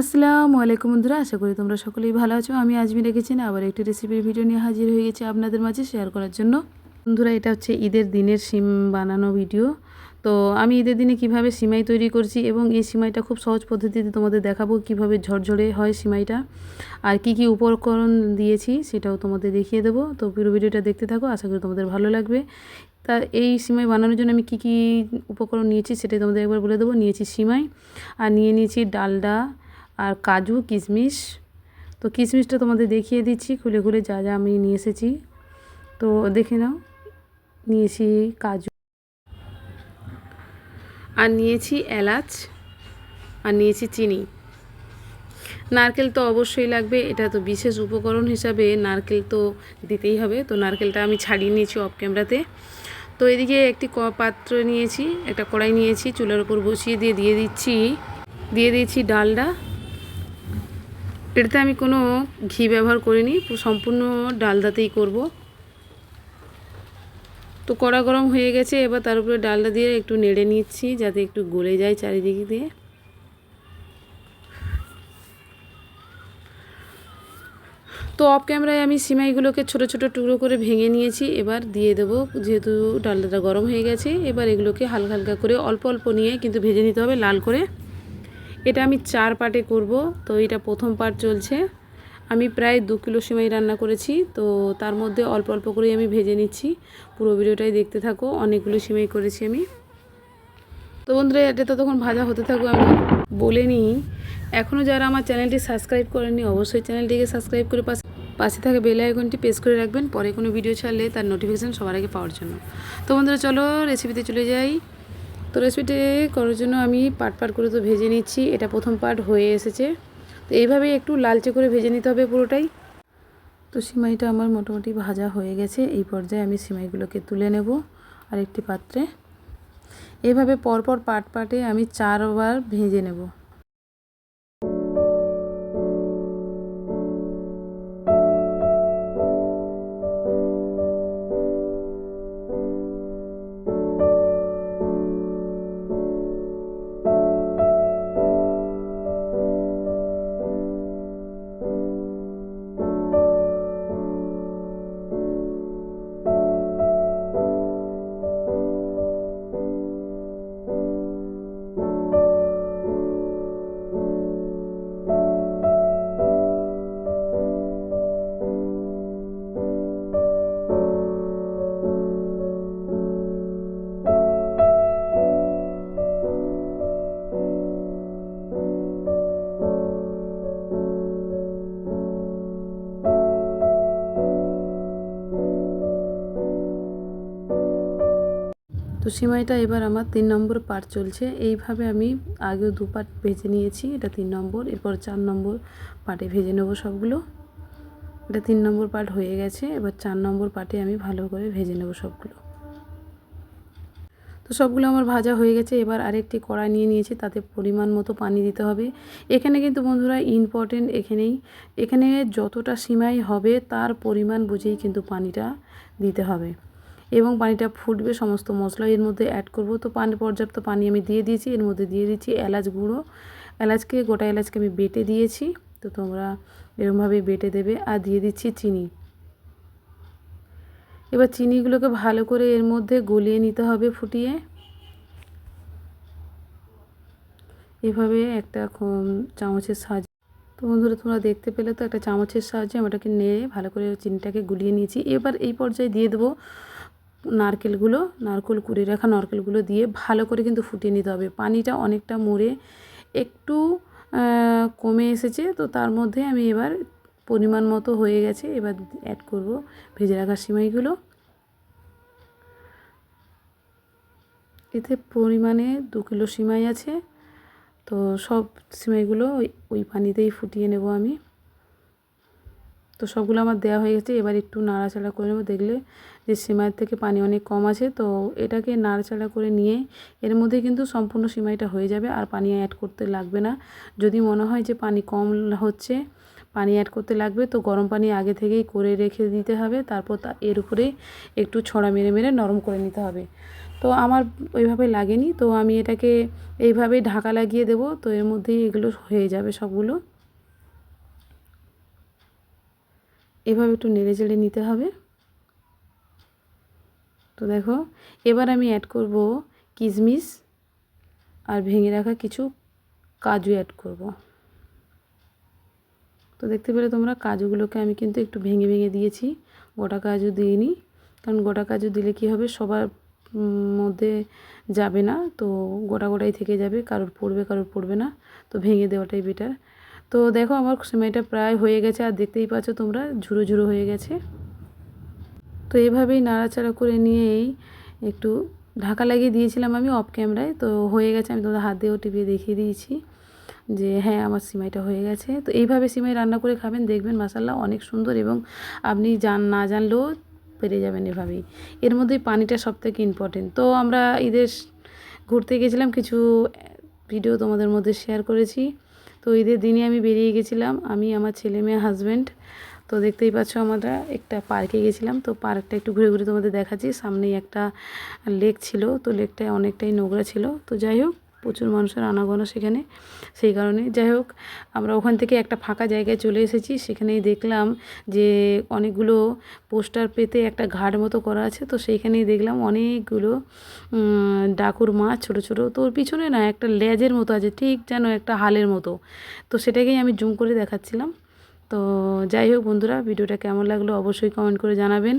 আসসালামু আলাইকুম বন্ধুরা, আশা করি তোমরা সকলেই ভালো আছো। আমি আজমি রেখেছি না আবার একটি রেসিপির ভিডিও নিয়ে হাজির হয়ে গেছি আপনাদের মাঝে শেয়ার করার জন্য। বন্ধুরা, এটা হচ্ছে ঈদের দিনের সিম বানানো ভিডিও তো আমি ঈদের দিনে কীভাবে সিমাই তৈরি করছি এবং এই সিমাইটা খুব সহজ পদ্ধতিতে তোমাদের দেখাবো, কীভাবে ঝরঝরে হয় সিমাইটা আর কি কি উপকরণ দিয়েছি সেটাও তোমাদের দেখিয়ে দেবো। তো পুরো ভিডিওটা দেখতে থাকো, আশা করি তোমাদের ভালো লাগবে। তা এই সিমাই বানানোর জন্য আমি কি কি উপকরণ নিয়েছি সেটাই তোমাদের একবার বলে দেবো। নিয়েছি সিমাই, আর নিয়ে নিয়েছি ডালডা আর কাজু, কিশমিশ। তো কিশমিশটা তোমাদের দেখিয়ে দিচ্ছি, খুলে খুলে যা যা আমি নিয়ে এসেছি। তো দেখে নাও, নিয়েছি কাজু। আর নিয়েছি এলাচ, আর নিয়েছি চিনি। নারকেল তো অবশ্যই লাগবে, এটা তো বিশেষ উপকরণ হিসাবে নারকেল তো দিতেই হবে। তো নারকেলটা আমি ছাড়িয়ে নিয়েছি অফ ক্যামেরাতে তো এদিকে একটি ক পাত্র নিয়েছি, একটা কড়াই নিয়েছি, চুলার উপর বসিয়ে দিয়ে দিয়ে দিচ্ছি, দিয়ে দিয়েছি ডালডা। এটাতে আমি কোনো ঘি ব্যবহার করিনি, সম্পূর্ণ ডালদাতেই করব। তো কড়া গরম হয়ে গেছে, এবার তার উপরে ডালটা দিয়ে একটু নেড়ে নিচ্ছি, যাতে একটু গলে যায় চারিদিকে দিয়ে। তো অফ ক্যামেরায় আমি সিমাইগুলোকে ছোট ছোট টুকরো করে ভেঙে নিয়েছি, এবার দিয়ে দেবো, যেহেতু ডালটা গরম হয়ে গেছে, এবার এগুলোকে হালকা হালকা করে অল্প অল্প নিয়ে কিন্তু ভেজে নিতে হবে, লাল করে। এটা আমি চার পার্টে করব, তো এটা প্রথম পার্ট চলছে। আমি প্রায় দু কিলো সিমাই রান্না করেছি, তো তার মধ্যে অল্প অল্প করেই আমি ভেজে নিচ্ছি। পুরো ভিডিওটাই দেখতে থাকো, অনেকগুলো সিমাই করেছি আমি। তো বন্ধুরা, এটা তো তখন ভাজা হতে থাকো আমি বলে নিই এখনও যারা আমার চ্যানেলটি সাবস্ক্রাইব করেননি, অবশ্যই চ্যানেলটিকে সাবস্ক্রাইব করে পাশে পাশে থাকা বেল আইকনটি প্রেস করে রাখবেন, পরে কোনো ভিডিও ছাড়লে তার নোটিফিকেশান সবার আগে পাওয়ার জন্য। তো বন্ধুরা, চলো রেসিপিতে চলে যাই। তো রেসিপিটি করার জন্য আমি পাট পাট করে তো ভেজে নিচ্ছি, এটা প্রথম পাট হয়ে এসেছে। তো এইভাবেই একটু লালচে করে ভেজে নিতে হবে পুরোটাই। তো সিমাইটা আমার মোটামুটি ভাজা হয়ে গেছে, এই পর্যায়ে আমি সিমাইগুলোকে তুলে নেব আর একটি পাত্রে। এভাবে পরপর পাট পাটে আমি চারবার ভেজে নেব। তো সিমাইটা এবার আমার তিন নম্বর পার্ট চলছে। এইভাবে আমি আগেও দু পার্ট ভেজে নিয়েছি, এটা তিন নম্বর, এরপর চার নম্বর পার্টে ভেজে নেব সবগুলো। এটা তিন নম্বর পার্ট হয়ে গেছে, এবার চার নম্বর পার্টে আমি ভালো করে ভেজে নেব সবগুলো। তো সবগুলো আমার ভাজা হয়ে গেছে, এবার আরেকটি কড়াই নিয়ে নিয়েছি, তাতে পরিমাণ মতো পানি দিতে হবে। এখানে কিন্তু বন্ধুরা ইম্পর্টেন্ট এখানেই, এখানে যতটা সিমাই হবে তার পরিমাণ বুঝেই কিন্তু পানিটা দিতে হবে। এবং পানিটা ফুটবে সমস্ত মশলা এর মধ্যে অ্যাড করব। তো পানি, পর্যাপ্ত পানি আমি দিয়ে দিয়েছি, এর মধ্যে দিয়ে দিচ্ছি এলাচ গুঁড়ো। এলাচকে, গোটা এলাচকে আমি বেটে দিয়েছি। তো তোমরা এরমভাবে বেটে দেবে। আর দিয়ে দিচ্ছি চিনি। এবার চিনিগুলোকে ভালো করে এর মধ্যে গলিয়ে নিতে হবে ফুটিয়ে। এভাবে একটা চামচের সাহায্যে। তো বন্ধুরা, তোমরা দেখতে পেলে তো একটা চামচের সাহায্যে আমি ওটাকে নেড়ে ভালো করে চিনিটাকে গুলিয়ে নিয়েছি। এবার এই পর্যায়ে দিয়ে দেবো নারকেলগুলো, নারকেল কুড়ে রাখা নারকেলগুলো দিয়ে ভালো করে কিন্তু ফুটিয়ে নিতে হবে। পানিটা অনেকটা মুড়ে একটু কমে এসেছে, তো তার মধ্যে আমি এবার পরিমাণ মতো হয়ে গেছে, এবার অ্যাড করব ভেজে রাখা সিমাইগুলো। এতে পরিমাণে দু কিলো সিমাই আছে, তো সব সিমাইগুলো ওই ওই পানিতেই ফুটিয়ে নেব আমি। তো সবগুলো আমার দেওয়া হয়ে গেছে। এবার একটু নাড়াচাড়া করে নেব। দেখলে যে সিমাইয়ের থেকে পানি অনেক কম আছে, তো এটাকে নাড়াচাড়া করে নিয়ে এর মধ্যে কিন্তু সম্পূর্ণ সিমাইটা হয়ে যাবে আর পানি অ্যাড করতে লাগবে না। যদি মনে হয় যে পানি কম হচ্ছে, পানি অ্যাড করতে লাগবে, তো গরম পানি আগে থেকেই করে রেখে দিতে হবে। তারপর তা এর উপরে একটু ছড়া মেরে মেরে নরম করে নিতে হবে। তো তো আমার ওইভাবে লাগেনি। তো আমি এটাকে এইভাবেই ঢাকা লাগিয়ে দেব। তো এর মধ্যেই এগুলো হয়ে যাবে সবগুলো। এভাবে একটু নেড়ে চেড়ে নিতে হবে। তো দেখো, এবার আমি অ্যাড করব কিশমিশ আর ভেঙে রাখা কিছু কাজু অ্যাড করব। তো দেখতে পেলে তোমরা কাজুগুলোকে আমি কিন্তু একটু ভেঙে ভেঙে দিয়েছি, গোটা কাজু দিইনি। কারণ গোটা কাজু দিলে কি হবে, সবার মধ্যে যাবে না, তো গোটা গোটাই থেকে যাবে, কারোর পড়বে কারোর পড়বে না। তো ভেঙে দেওয়াটাই বেটার তো দেখো আমার সেমাইটা প্রায় হয়ে গেছে আর দেখতেই পাচ্ছ তোমরা ঝুরো ঝুরো হয়ে গেছে। তো এভাবেই নাড়াচাড়া করে নিয়েই একটু ঢাকা লাগিয়ে দিয়েছিলাম আমি অফ ক্যামেরায় তো হয়ে গেছে, আমি তোমাদের হাত দিয়েও টিপিয়ে দেখিয়ে দিয়েছি যে হ্যাঁ আমার সিমাইটা হয়ে গেছে। তো এইভাবে সিমাই রান্না করে খাবেন, দেখবেন মাসাল্লাহ অনেক সুন্দর এবং আপনি জান, না জানলেও পেরে যাবেন এভাবেই। এর মধ্যেই পানিটা সব থেকে ইম্পর্টেন্ট তো আমরা ঈদের ঘুরতে গেছিলাম, কিছু ভিডিও তোমাদের মধ্যে শেয়ার করেছি। তো ঈদের দিনে আমি বেরিয়ে গেছিলাম। আমি, আমার ছেলে মেয়ে হাজব্যান্ড তো দেখতেই পাচ্ছ আমরা একটা পার্কে গেছিলাম। তো পার্কটা একটু ঘুরে ঘুরে তোমাদের দেখাচ্ছি। সামনেই একটা লেক ছিল। তো লেকটায় অনেকটাই নোংরা ছিল। তো যাই হোক প্রচুর মানুষের আনাগোনা সেখানে, সেই কারণে যাই হোক, আমরা ওখান থেকে একটা ফাঁকা জায়গায় চলে এসেছি। সেখানেই দেখলাম যে অনেকগুলো পোস্টার পেতে একটা ঘাট মতো করা আছে। তো সেইখানেই দেখলাম অনেকগুলো ডাকুর মাছ ছোট ছোট। তো ওর পিছনে না একটা লেজের মতো আছে, ঠিক যেন একটা হালের মতো। তো সেটাকেই আমি জুম করে দেখাচ্ছিলাম। তো যাই হোক বন্ধুরা, ভিডিওটা কেমন লাগল অবশ্যই কমেন্ট করে জানাবেন।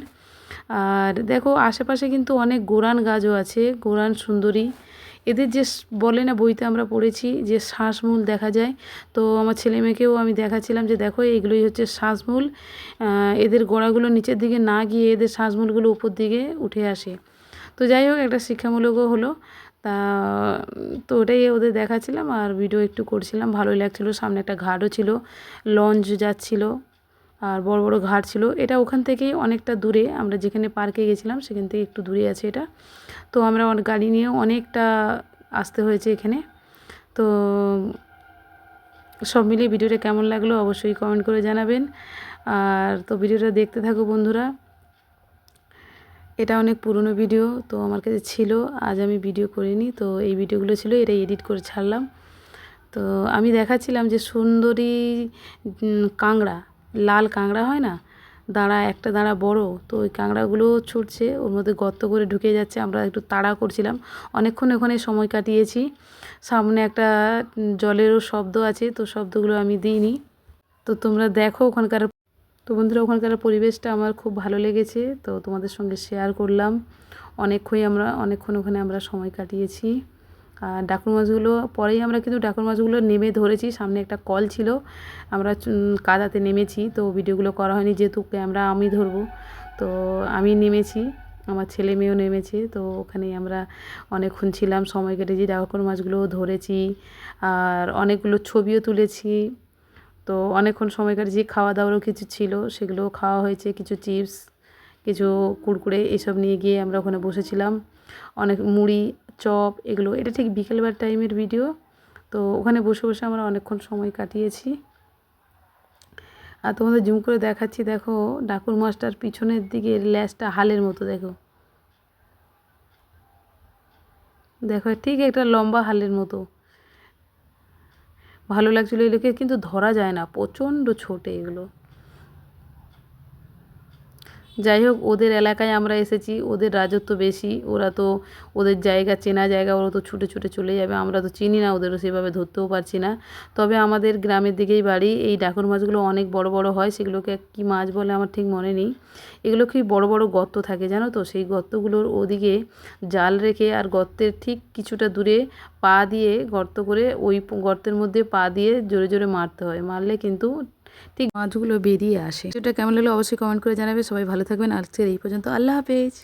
আর দেখো, আশেপাশে কিন্তু অনেক গোরান গাছও আছে। গোরান সুন্দরী। এদের যে বলে না বইতে আমরা পড়েছি যে শ্বাসমূল দেখা যায়, তো আমার ছেলে মেয়েকেও আমি দেখাচ্ছিলাম যে দেখো এইগুলোই হচ্ছে শ্বাসমূল। এদের গোড়াগুলো নিচের দিকে না গিয়ে এদের শ্বাসমূলগুলো উপর দিকে উঠে আসে। তো যাই হোক, একটা শিক্ষামূলকও হলো। তা, তো ওটাই ওদের দেখাচ্ছিলাম আর ভিডিও একটু করছিলাম। ভালোই লাগছিল। সামনে একটা ঘাটও ছিল। লঞ্চ যাচ্ছিল। আর বড় বড় ঘাট ছিল। এটা ওখান থেকেই অনেকটা দূরে, আমরা যেখানে পার্কে গেছিলাম সেখান থেকে একটু দূরে আছে এটা। তো আমরা গাড়ি নিয়ে অনেকটা আসতে হয়েছে এখানে। তো সব মিলিয়ে ভিডিওটা কেমন লাগল অবশ্যই কমেন্ট করে জানাবেন। আর তো ভিডিওটা দেখতে থাকো বন্ধুরা। এটা অনেক পুরনো ভিডিও, তো আমার কাছে ছিল, আজ আমি ভিডিও করিনি। তো এই ভিডিওগুলো ছিল, এটা এডিট করে ছাড়লাম। তো আমি দেখাচ্ছিলাম যে সুন্দরী কাংড়া লাল কাঁকড়া হয় না? দাঁড়া, একটা দাঁড়া বড়। তো ওই কাঁকড়াগুলো ছুটছে, ওর মধ্যে গর্ত করে ঢুকে যাচ্ছে। আমরা একটু তাড়া করছিলাম। অনেকক্ষণ ওখানে সময় কাটিয়েছি। সামনে একটা জলেরও শব্দ আছে, তো শব্দগুলো আমি দিইনি। তো তোমরা দেখো ওখানকার, তো বন্ধুরা, ওখানকার পরিবেশটা আমার খুব ভালো লেগেছে। তো তোমাদের সঙ্গে শেয়ার করলাম। অনেকক্ষণই আমরা, অনেকক্ষণ ওখানে আমরা সময় কাটিয়েছি। আর ডাকুর মাছগুলো, পরেই আমরা কিন্তু ডাকুর মাছগুলো নেমে ধরেছি। সামনে একটা কল ছিল, আমরা কাদাতে নেমেছি। তো ভিডিওগুলো করা হয়নি, যেহেতু ক্যামেরা আমি ধরবো। তো আমি নেমেছি, আমার ছেলে মেয়েও নেমেছে। তো ওখানেই আমরা অনেকক্ষণ ছিলাম, সময় কেটেছি, ডাকুর মাছগুলো ধরেছি। আর অনেকগুলো ছবিও তুলেছি। তো অনেকক্ষণ সময় কাটেছি খাওয়া দাওয়ারও কিছু ছিল, সেগুলোও খাওয়া হয়েছে, কিছু চিপস, কিছু কুড়কুড়ে এসব নিয়ে গিয়ে আমরা ওখানে বসেছিলাম। অনেক মুড়ি চপ, এগুলো। এটা ঠিক বিকেলবার টাইমের ভিডিও। তো ওখানে বসে বসে আমরা অনেকক্ষণ সময় কাটিয়েছি। আর তোমাদের জুম করে দেখাচ্ছি, দেখো ডাকুর মাছটার পিছনের দিকে ল্যাসটা হালের মতো, দেখো। দেখো, ঠিক একটা লম্বা হালের মতো। ভালো লাগছিল এগুলোকে, কিন্তু ধরা যায় না। প্রচণ্ড ছোটে এগুলো। যাই হোক ওদের এলাকায় আমরা এসেছি, ওদের রাজত্ব বেশি, ওরা তো ওদের জায়গা, চেনা জায়গা, ওরা তো ছুটে ছুটে চলে যাবে, আমরা তো চিনি না, ওদেরও সেভাবে ধরতেও পারছি না। তবে আমাদের গ্রামের দিকেই বাড়ি, এই ডাকুর মাছগুলো অনেক বড় বড় হয়, সেগুলোকে কী মাছ বলে আমার ঠিক মনে নেই। এগুলো খুবই বড় বড় গর্ত থাকে, জানো তো? সেই গর্তগুলোর ওদিকে জাল রেখে আর গর্তের ঠিক কিছুটা দূরে পা দিয়ে গর্ত করে, ওই গর্তের মধ্যে পা দিয়ে জোরে জোরে মারতে হয়। মারলে কিন্তু ঠিক মাছগুলো বেরিয়ে আসে। সেটা কেমন লাগল অবশ্যই কমেন্ট করে জানাবে। সবাই ভালো থাকবেন। আজকের এই পর্যন্ত আল্লাহ হাফেজ।